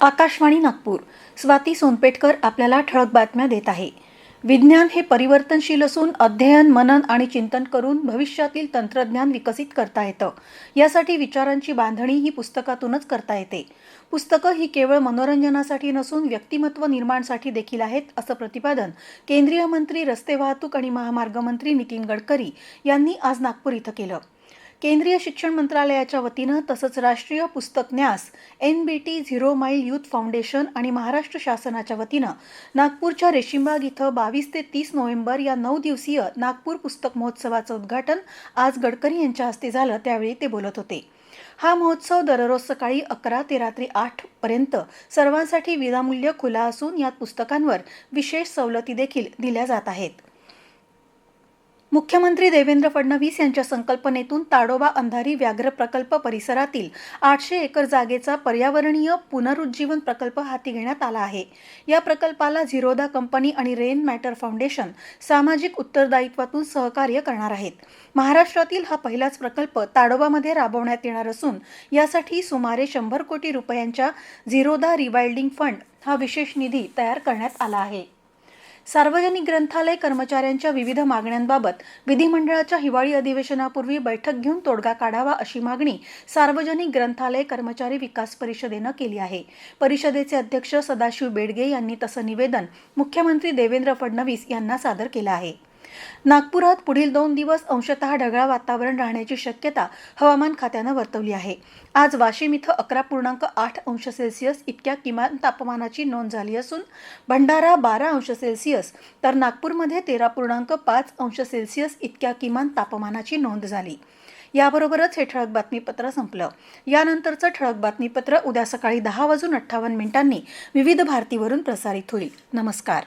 आकाशवाणी नागपूर. स्वाती सोनपेटकर आपल्याला ठळक बातम्या देत आहे. विज्ञान हे परिवर्तनशील असून अध्ययन मनन आणि चिंतन करून भविष्यातील तंत्रज्ञान विकसित करता येतं. यासाठी विचारांची बांधणी ही पुस्तकातूनच करता येते. पुस्तकं ही केवळ मनोरंजनासाठी नसून व्यक्तिमत्व निर्माणसाठी देखील आहेत असं प्रतिपादन केंद्रीय मंत्री रस्ते वाहतूक आणि महामार्ग मंत्री नितीन गडकरी यांनी आज नागपूर इथं केलं. केंद्रीय शिक्षण मंत्रालयाच्या वतीनं तसंच राष्ट्रीय पुस्तक न्यास N B T zero mile youth foundation आणि महाराष्ट्र शासनाच्या वतीनं नागपूरच्या रेशीमबाग इथं बावीस ते तीस नोव्हेंबर या नऊ दिवसीय नागपूर पुस्तक महोत्सवाचं उद्घाटन आज गडकरी यांच्या हस्ते झालं त्यावेळी ते बोलत होते. हा महोत्सव दररोज सकाळी अकरा ते रात्री आठ पर्यंत सर्वांसाठी विनामूल्य खुला असून यात पुस्तकांवर विशेष सवलती देखील दिल्या जात आहेत. मुख्यमंत्री देवेंद्र फडणवीस यांच्या संकल्पनेतून ताडोबा अंधारी व्याघ्र प्रकल्प परिसरातील आठशे एकर जागेचा पर्यावरणीय पुनरुज्जीवन प्रकल्प हाती घेण्यात आला आहे. या प्रकल्पाला झिरोदा कंपनी आणि रेन मॅटर फाउंडेशन सामाजिक उत्तरदायित्वातून सहकार्य करणार आहेत. महाराष्ट्रातील हा पहिलाच प्रकल्प ताडोबामध्ये राबवण्यात येणार असून यासाठी सुमारे शंभर कोटी रुपयांच्या झिरोदा रिवाइल्डिंग फंड हा विशेष निधी तयार करण्यात आला आहे. सार्वजनिक ग्रंथालय कर्मचाऱ्यांच्या विविध मागण्यांबाबत विधिमंडळाच्या हिवाळी अधिवेशनापूर्वी बैठक घेऊन तोडगा काढावा अशी मागणी सार्वजनिक ग्रंथालय कर्मचारी विकास परिषदेनं केली आहे. परिषदेचे अध्यक्ष सदाशिव बेडगे यांनी तसं निवेदन मुख्यमंत्री देवेंद्र फडणवीस यांना सादर केलं आहे. नागपुरात पुढील दोन दिवस अंशतः ढगाळ वातावरण राहण्याची शक्यता हवामान खात्यानं वर्तवली आहे. आज वाशिम इथं अकरा पूर्णांक आठ अंश सेल्सिअस इतक्या किमान तापमानाची नोंद झाली असून भंडारा बारा अंश सेल्सिअस तर नागपूरमध्ये तेरा पूर्णांक पाच अंश सेल्सिअस इतक्या किमान तापमानाची नोंद झाली. याबरोबरच हे ठळक बातमीपत्र संपलं. यानंतरचं ठळक बातमीपत्र उद्या सकाळी दहा वाजून अठ्ठावन्न मिनिटांनी विविध भारतीवरून प्रसारित होईल. नमस्कार.